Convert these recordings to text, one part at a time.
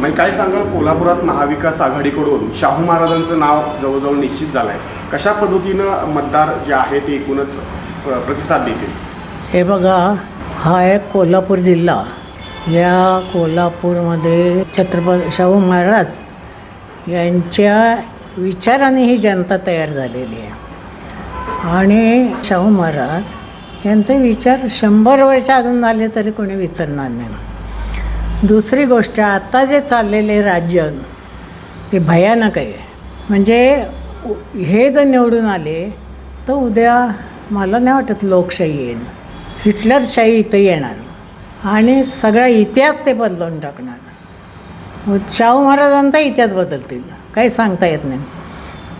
म्हणजे काय सांगाल? कोल्हापुरात महाविकास आघाडीकडून शाहू महाराजांचं नाव जवळजवळ निश्चित झालं आहे कशा पद्धतीनं मतदार जे आहे ते एकूणच प्र- प्रतिसाद देतील? हे बघा हा एक कोल्हापूर जिल्हा. या कोल्हापूरमध्ये छत्रपती शाहू महाराज यांच्या विचाराने ही जनता तयार झालेली आहे. आणि शाहू महाराज यांचे विचार शंभर वर्ष अजून झाले तरी कोणी विसरणार नाही. दुसरी गोष्ट आता जे चाललेले राज्य ते भयानक आहे. म्हणजे हे जर निवडून आले तर उद्या मला नाही वाटत लोकशाही येईल. हिटलरशाही इथं येणार. आणि सगळा इतिहास ते बदलून टाकणार. शाहू महाराजांचा इतिहास बदलतील. काही सांगता येत नाही.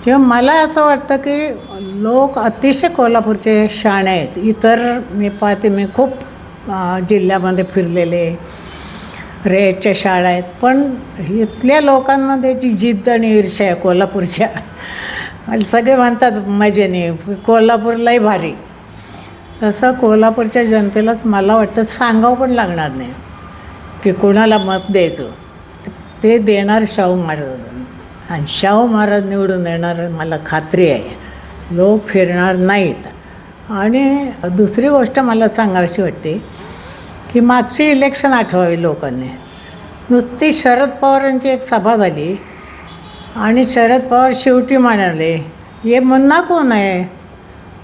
तेव्हा मला असं वाटतं की लोक अतिशय कोल्हापूरचे शाणे आहेत. इतर मी पाहते मी खूप जिल्ह्यामध्ये फिरलेले रेच्या शाळा आहेत. पण इथल्या लोकांमध्ये जी जिद्द आणि ईर्ष्या आहे कोल्हापूरच्या सगळे म्हणतात मजेने कोल्हापूरलाही भारी. तसं कोल्हापूरच्या जनतेलाच मला वाटतं सांगावं पण लागणार नाही की कोणाला मत द्यायचं. ते देणार शाहू महाराज. आणि शाहू महाराज निवडून येणार मला खात्री आहे. लोक फिरणार नाहीत. आणि दुसरी गोष्ट मला सांगावीशी वाटते की मागची इलेक्शन आठवावी लोकांनी. नुसती शरद पवारांची एक सभा झाली आणि शरद पवार शेवटी म्हणाले हे मुन्ना कोण आहे?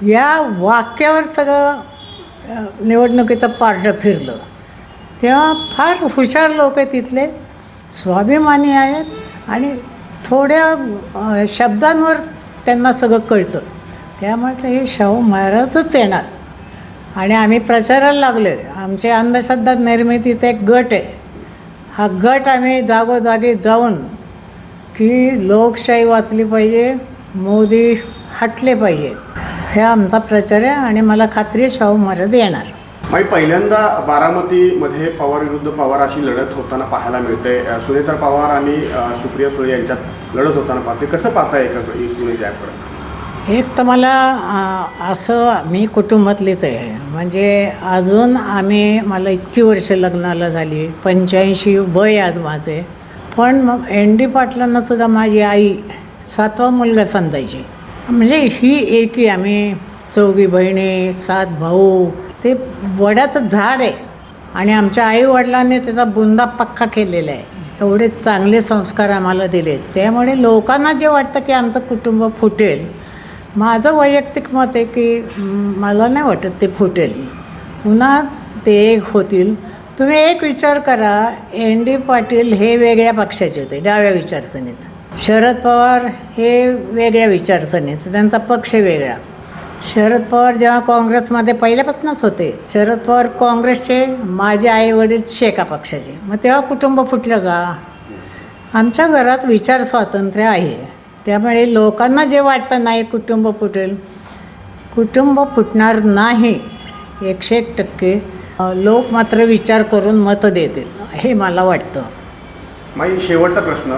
या वाक्यावर सगळं निवडणुकीचं पारडं फिरलं. तेव्हा फार हुशार लोक आहेत तिथले स्वाभिमानी आहेत आणि थोड्या शब्दांवर त्यांना सगळं कळतं. त्यामुळे हे शाहू महाराजच येणार. आणि आम्ही प्रचाराला लागलो आमचे अंधश्रद्धा निर्मितीचा एक गट आहे. हा गट आम्ही जागोजागी जाऊन की लोकशाही वाचली पाहिजे मोदी हटले पाहिजे हे आमचा प्रचार आहे आणि मला खात्री आहे शाहू महाराज येणार. म्हणजे पहिल्यांदा बारामतीमध्ये पवार विरुद्ध पवार अशी लढत होताना पाहायला मिळते. अ, सुनेत्रा पवार आणि सुप्रिया सुळे यांच्यात लढत होताना पाहते कसं पाहताय एका याकडे हेच तर मला असं मी कुटुंबातलीच आहे. म्हणजे अजून आम्ही मला इतकी वर्ष लग्नाला झाली पंच्याऐंशी वय आज माझे पण मग एन डी पाटलांना सुद्धा माझी आई सातवा मुलगा समजायची म्हणजे ही एकी आम्ही चौघी बहिणी सात भाऊ ते वड्याचं झाड आहे. आणि आमच्या आईवडिलांनी त्याचा बुंदा पक्का केलेला आहे. एवढे चांगले संस्कार आम्हाला दिले त्यामुळे लोकांना जे वाटतं की आमचं कुटुंब फुटेल माझं वैयक्तिक मत आहे की मला नाही वाटत ते फुटेल. पुन्हा ते एक होतील. तुम्ही एक विचार करा एन डी पाटील हे वेगळ्या पक्षाचे होते डाव्या विचारसरणीचे. शरद पवार हे वेगळ्या विचारसरणीचं त्यांचा पक्ष वेगळा. शरद पवार जेव्हा काँग्रेसमध्ये पहिल्यापासूनच होते शरद पवार काँग्रेसचे माझे आई वडील शेका पक्षाचे. मग तेव्हा कुटुंब फुटलं का? आमच्या घरात विचार स्वातंत्र्य आहे. त्यामुळे लोकांना जे वाटतं नाही कुटुंब फुटेल. कुटुंब फुटणार नाही एकशे एक टक्के लोक मात्र विचार करून मतं देतील हे मला वाटतं. माई शेवटचा प्रश्न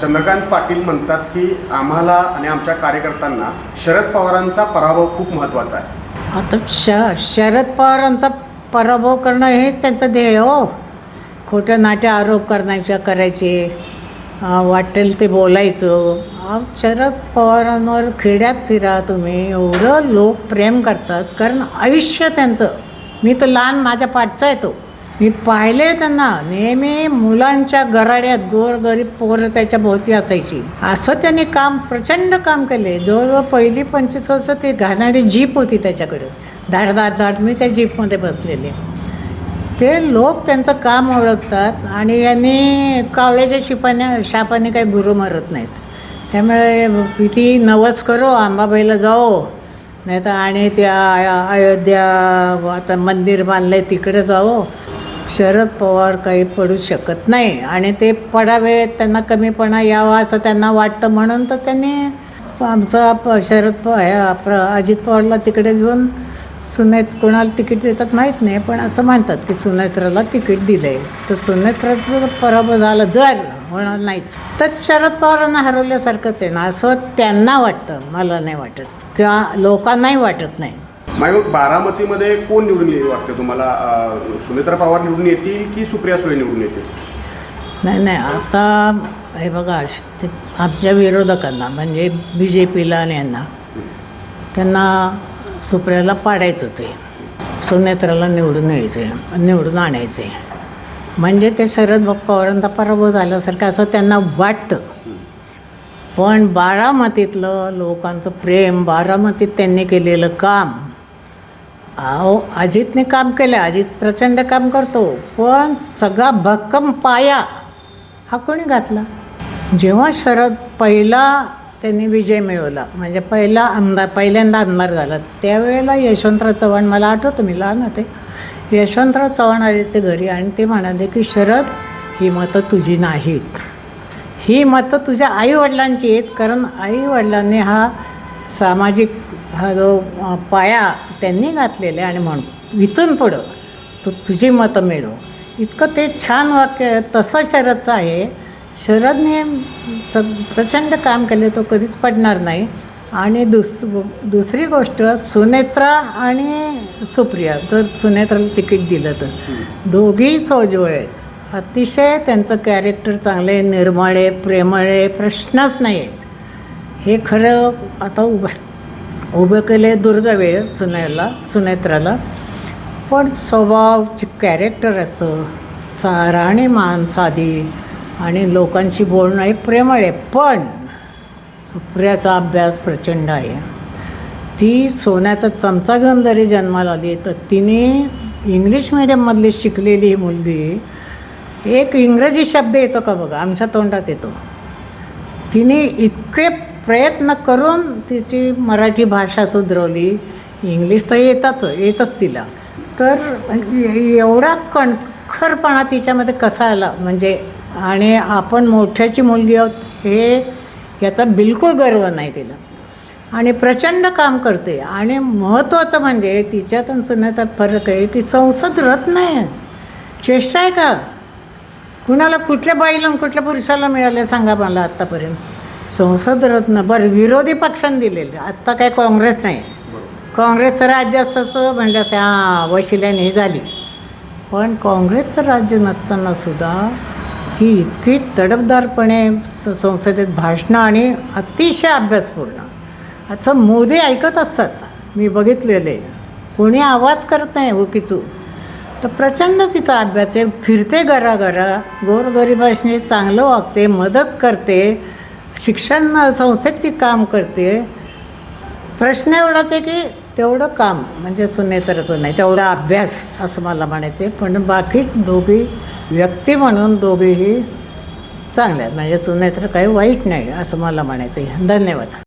चंद्रकांत पाटील म्हणतात की आम्हाला आणि आमच्या कार्यकर्त्यांना शरद पवारांचा पराभव खूप महत्त्वाचा आहे. आता श शरद पवारांचा पराभव करणं हे त्यांचं ध्येय हो. खोटं नाट्य आरोप करण्याच्या करायचे. वाटेल ते बोलायचं. अहो, शरद पवारांवर खेड्यात फिरा तुम्ही. एवढं लोक प्रेम करतात. कारण आयुष्य त्यांचं. मी तर लहान माझ्या पाठचा येतो मी पाहिले त्यांना. नेहमी मुलांच्या गराड्यात गोरगरीब पोरं त्याच्या भोवती असायची. असं त्यांनी काम प्रचंड काम केले. जवळजवळ पहिली पंचवीस वर्ष ती घाणारी जीप होती त्याच्याकडे. धाड धाड धाड मी त्या जीपमध्ये बसलेले. ते लोक त्यांचं काम ओळखतात आणि यांनी कावळ्याच्या शिपाने शापाने काही गुरु मारत नाहीत. त्यामुळे किती नवस करो आंबाबाईला जाओ. नाही तर आणि त्या अयोध्या आता मंदिर बांधलं आहे तिकडे जाओ. शरद पवार काही पडू शकत नाही आणि ते पडावे त्यांना कमीपणा यावा असं त्यांना वाटतं म्हणून तर त्यांनी आमचा प शरद पवार अजित पवारला तिकडे घेऊन सुनेत कोणाला तिकीट देतात माहीत नाही पण असं म्हणतात की सुनेत्राला तिकीट दिलं आहे तर सुनेत्राचं पराभव झाला जर होणार नाहीच. तर शरद पवारांना हरवल्यासारखंच आहे ना असं त्यांना वाटतं मला नाही वाटत. किंवा लोकांनाही वाटत नाही. बारामतीमध्ये कोण निवडून येईल वाटतं तुम्हाला? सुनेत्रा पवार निवडून येतील की सुप्रिया सुळे निवडून येतील? नाही नाही आता हे बघा ते आमच्या विरोधकांना म्हणजे बी जे पीला आणि यांना त्यांना सुप्रियाला पाडायचं ते. सुनेत्राला निवडून यायचे निवडून आणायचे म्हणजे ते शरद बाप्पावरांचा पराभव झाल्यासारखं असं त्यांना वाटतं. पण बारामतीतलं लोकांचं प्रेम बारामतीत त्यांनी केलेलं काम अहो अजितने काम केलं अजित प्रचंड काम करतो पण सगळा भक्कम पाया हा कोणी घातला? जेव्हा शरद पहिला त्यांनी विजय मिळवला. म्हणजे पहिला आमदार पहिल्यांदा आमदार झाला. त्यावेळेला यशवंतराव चव्हाण मला आठवतं मी लहान होते. यशवंतराव चव्हाण आले ते घरी आणि ते म्हणाले की शरद ही मतं तुझी नाहीत. ही मतं तुझ्या आईवडिलांची आहेत. कारण आईवडिलांनी हा सामाजिक हा जो पाया त्यांनी घातलेला आहे आणि म्हणून इथून पुढं तू तुझी मतं मिळव. इतकं ते छान वाक्य तसं शरदचं आहे. शरदने स प्रचंड काम केले तो कधीच पडणार नाही. आणि दुस दुसरी गोष्ट सुनेत्रा आणि सुप्रिया जर सुनेत्राला तिकीट दिलं तर. दोघीही सोजवळ आहेत. अतिशय त्यांचं कॅरेक्टर चांगलं निर्मळ आहे प्रेमळ आहे प्रश्नच नाही आहेत. हे खरं आता उभं उभं केले दुर्दैव सुनेला सुनेत्राला. पण स्वभाव कॅरेक्टर असतं सा राहणीमान साधी आणि लोकांशी बोलणं हे प्रेमळ आहे पण सुप्रियाचा अभ्यास प्रचंड आहे. ती सोन्याचा चमचा घेऊन जरी जन्माला आली तर तिने इंग्लिश मिडियममधली शिकलेली ही मुलगी एक इंग्रजी शब्द येतो का बघा आमच्या तोंडात येतो. तिने इतके प्रयत्न करून तिची मराठी भाषा सुधरवली. इंग्लिश तर येतात येतच तिला. तर एवढा कणखरपणा तिच्यामध्ये कसा आला? म्हणजे आणि आपण मोठ्याची मुलगी आहोत हे याचा बिलकुल गर्व नाही तिला. आणि प्रचंड काम करते. आणि महत्त्वाचं म्हणजे तिच्यात आणि सुनेतात फरक आहे की संसद रत्न आहे. चेष्टा आहे का? कुणाला कुठल्या बाईला कुठल्या पुरुषाला मिळाले सांगा मला आत्तापर्यंत. संसद रत्न बरं विरोधी पक्षांनी दिलेले. आत्ता काय काँग्रेस नाही. काँग्रेसचं राज्य असतं म्हणलं असतं हां वशिल्याने हे झाली. पण काँग्रेसचं राज्य नसताना सुद्धा ती इतकी तडफदारपणे संसदेत भाषणं आणि अतिशय अभ्यासपूर्ण. आता मोदी ऐकत असतात. मी बघितलेले. कोणी आवाज करत नाही उकीचू तर प्रचंड तिचा अभ्यास आहे. फिरते घराघरा गोरगरिबाशी चांगलं वागते मदत करते शिक्षण संस्थेत ती काम करते. प्रश्न एवढाच आहे की तेवढं काम म्हणजे सुनेतरचं नाही तेवढा अभ्यास असं मला म्हणायचं आहे. पण बाकी दोघी व्यक्ती म्हणून दोघीही चांगल्या आहेत. म्हणजे सुनेत्र काही वाईट नाही असं मला म्हणायचं आहे. धन्यवाद.